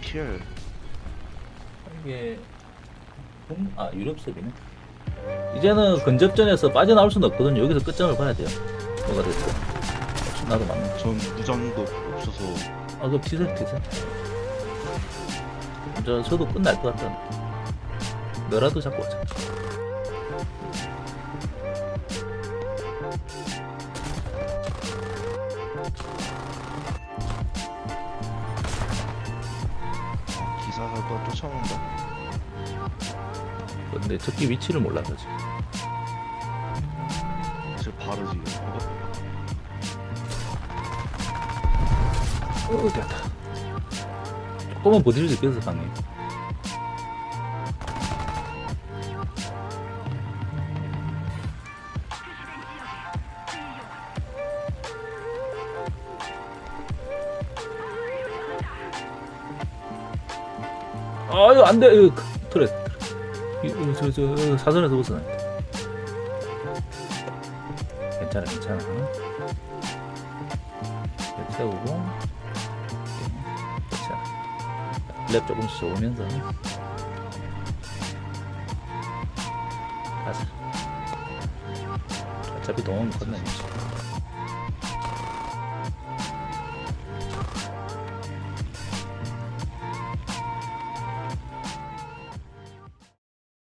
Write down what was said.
피엘 이게 동- 아 유럽석이네. 이제는 근접전에서 빠져나올 수는 없거든요. 여기서 끝장을 봐야 돼요. 뭐가. 혹시 나도 맞네. 전 무장도 없어서 아 그럼 티세 티세. 저 저도 끝날 것 같다. 너라도 잡고 가자. 기사가 또 쫓아온다 근데 저기 위치를 몰라서 지금. 지금 바로 지금 어? 어 됐다. 조금만 버틸 수 있겠어 방금. 아유 안돼. 이거 트레 저저 사선에서 벗어나. 괜찮아 괜찮아. 세우고. 랩 조금씩 오면서. 가자. 어차피 동원 건너야지